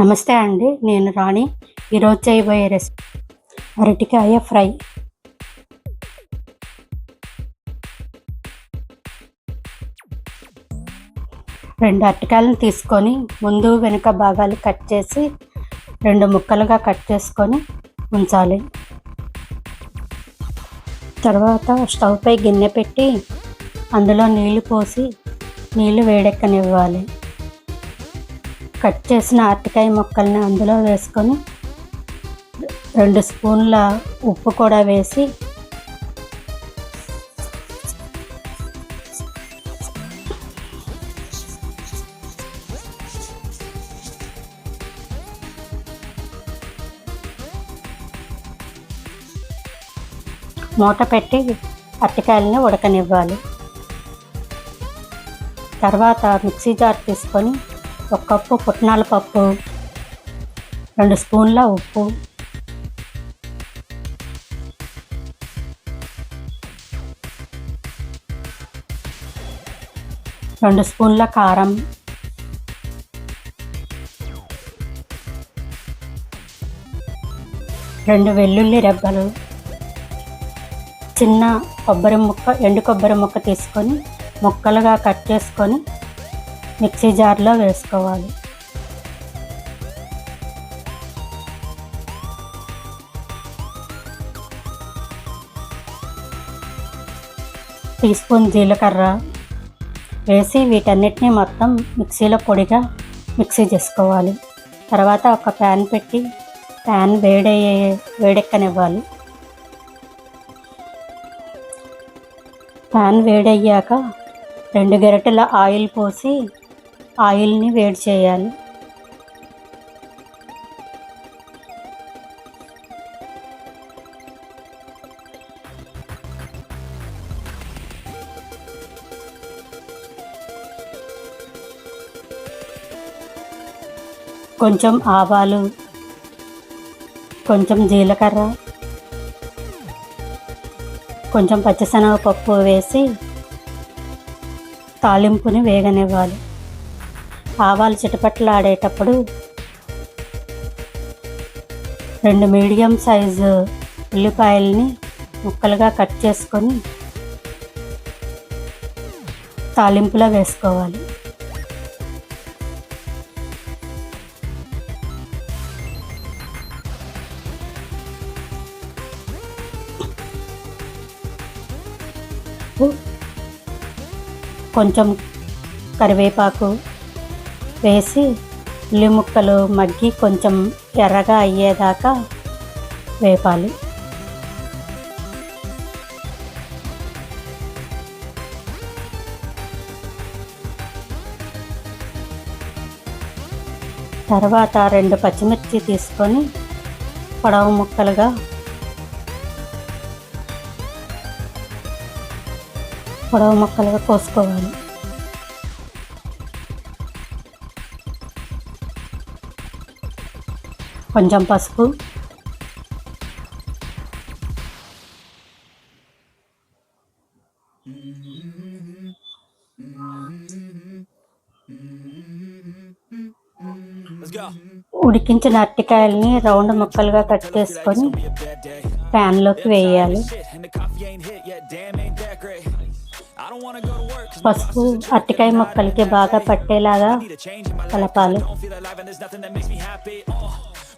నమస్తే అండి నేను రాణి. ఈరోజు చేయబోయే రెసిపీ అరటికాయ ఫ్రై. రెండు అరటికాయలను తీసుకొని ముందు వెనుక భాగాలు కట్ చేసి రెండు ముక్కలుగా కట్ చేసుకొని ఉంచాలి. తర్వాత స్టవ్పై గిన్నె పెట్టి అందులో నీళ్ళు పోసి నీళ్ళు వేడెక్కనివ్వాలి. కట్ చేసిన అరటికాయ ముక్కల్ని అందులో వేసుకొని రెండు స్పూన్ల ఉప్పు కూడా వేసి మూత పెట్టి అరటికాయలని ఉడకనివ్వాలి. తర్వాత మిక్సీ జార్ తీసుకొని ఒక కప్పు పుట్నాల పప్పు రెండు స్పూన్ల ఉప్పు రెండు స్పూన్ల కారం రెండు వెల్లుల్లి రెబ్బలు చిన్న కొబ్బరి ముక్క ఎండు కొబ్బరి ముక్క తీసుకొని ముక్కలుగా కట్ చేసుకొని మిక్సీ జార్లో వేసుకోవాలి. టీ స్పూన్ జీలకర్ర వేసి వీటన్నిటిని మొత్తం మిక్సీలో పొడిగా మిక్సీ చేసుకోవాలి. తర్వాత ఒక ప్యాన్ పెట్టి ప్యాన్ వేడయ్యే వేడెక్కనివ్వాలి. ప్యాన్ వేడయ్యాక రెండు గరిటెల ఆయిల్ పోసి ఆయిల్ని వేడి చేయాలి. కొంచెం ఆవాలు కొంచెం జీలకర్ర కొంచెం పచ్చిశనగపప్పు వేసి తాలింపుని వేగనివ్వాలి. ఆవాలు చిటపట్లాడేటప్పుడు రెండు మీడియం సైజు ఉల్లిపాయల్ని ముక్కలుగా కట్ చేసుకొని తాలింపులో వేసుకోవాలి. కొంచెం కరివేపాకు వేసి ఉల్లి ముక్కలు మగ్గి కొంచెం ఎర్రగా అయ్యేదాకా వేపాలి. తర్వాత రెండు పచ్చిమిర్చి తీసుకొని పొడవు ముక్కలుగా పొడవు ముక్కలుగా కోసుకోవాలి. కొంచెం పసుపు. ఉడికించిన అరటికాయల్ని రౌండ్ ముక్కలుగా కట్ చేసుకొని ప్యాన్లోకి వేయాలి. పసుపు అరటికాయ ముక్కలకి బాగా పట్టేలాగా కలపాలి. Don't feel alive and there's nothing that makes me happy. Oh,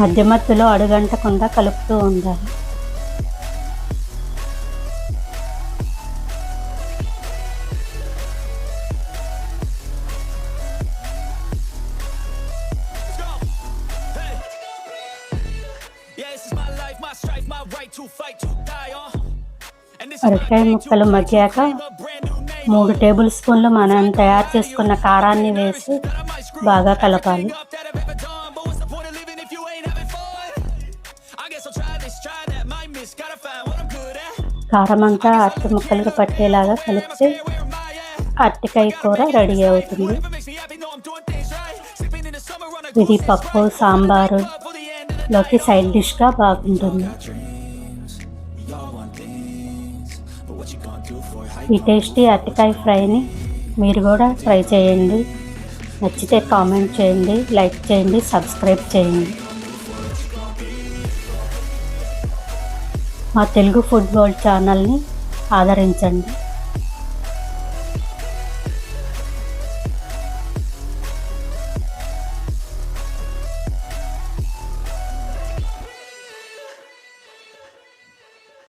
మధ్య మధ్యలో అడుగంటకుండా కలుపుతూ ఉండాలి. అరకాయ ముక్కలు మగ్గాక మూడు టేబుల్ స్పూన్లు మనం తయారు చేసుకున్న కారాన్ని వేసి బాగా కలపాలి. కారం అంతా అట్టి ముక్కలుగా పట్టేలాగా కలిపితే అట్టికాయ కూర రెడీ అవుతుంది. ఇది పప్పు సాంబారు లోకి సైడ్ డిష్గా బాగుంటుంది. ఈ టేస్టీ అరటికాయ ఫ్రైని మీరు కూడా ట్రై చేయండి. నచ్చితే కామెంట్ చేయండి లైక్ చేయండి సబ్స్క్రైబ్ చేయండి. మా తెలుగు ఫుట్బాల్ ఛానల్ని ఆదరించండి.